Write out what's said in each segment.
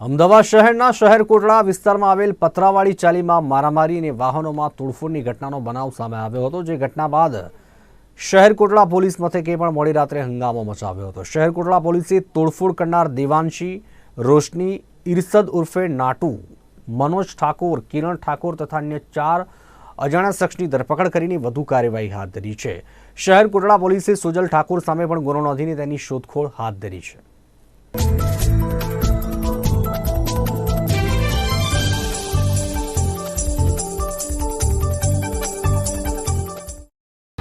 અમદાવાદ શહેરના શહેર કોટડા વિસ્તારમાં આવેલ પતરાવાળી ચાલીમાં મારામારી અને વાહનોમાં તોડફોડની ઘટનાનો બનાવ સામે આવ્યો હતો, જે ઘટના બાદ શહેર કોટડા પોલીસ મથકે પણ મોડી રાત્રે હંગામો મચાવ્યો હતો. શહેર કોટડા પોલીસે તોડફોડ કરનાર દેવાંશી રોશની ઇરસદ ઉર્ફે નાટુ, મનોજ ઠાકોર, કિરણ ઠાકોર તથા અન્ય ચાર અજાણ્યા શખ્સની ધરપકડ કરીને વધુ કાર્યવાહી હાથ ધરી છે. શહેર કોટડા પોલીસે સુજલ ઠાકોર સામે પણ ગુનો નોંધીને તેની શોધખોળ હાથ ધરી છે.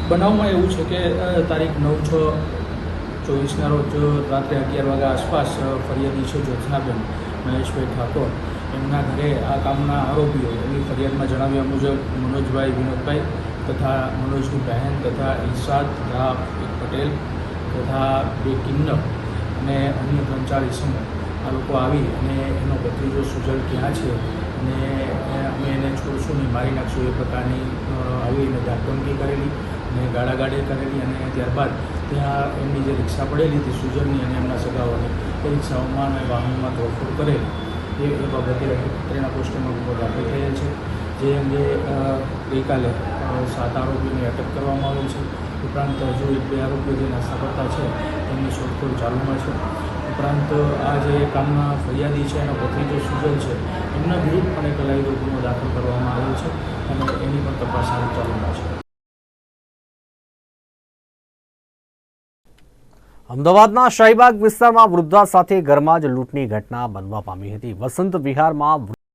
બનાવમાં એવું છે કે તારીખ નવ છ ચોવીસના રોજ રાત્રે અગિયાર વાગ્યા આસપાસ ફરિયાદી છે જ્યોત્સનાબેન, મહેશભાઈ ઠાકોર. એમના ઘરે આ કામના આરોપીઓ એની ફરિયાદમાં જણાવ્યા મુજબ મનોજભાઈ વિનોદભાઈ તથા મનોજની બહેન તથા ઇરશાદ એક પટેલ તથા બે કિન્નર અને અન્ય ત્રણ ચાર ઇસમો આ લોકો આવી અને એનો ભત્રીજો સુજલ ક્યાં છે અને મારી નાખશું એ પ્રકારની આવી ધાકધમકી કરેલી અને ગાળાગાડી કરેલી અને ત્યારબાદ ત્યાં એમની જે રિક્ષા પડેલી હતી સુજનની અને એમના સગાઓની, એ રિક્ષાઓમાં અને વાહનોમાં તોડફોડ કરેલી. એ બાબતે ત્રણેના પોસ્ટમાં ગુનો દાખલ થયેલ છે. જે અંગે ગઈકાલે સાત આરોપીને અટક કરવામાં આવેલ છે. ઉપરાંત હજુ એક બે આરોપીઓ જે નાસ્તા છે એમની શોધખોળ ચાલુમાં છે. ઉપરાંત આ જે કામના ફરિયાદી છે, એનો ભત્રીજો સુજલ છે, એમના વિરુદ્ધ પણ એક ગુનો દાખલ કરવામાં છે અને એની પણ તપાસ હાલ ચાલુમાં છે. અમદાવાદના શાહીબાગ વિસ્તારમાં વૃદ્ધા સાથે ઘરમાં જ લૂંટની ઘટના બનવા પામી હતી. વસંત વિહારમાં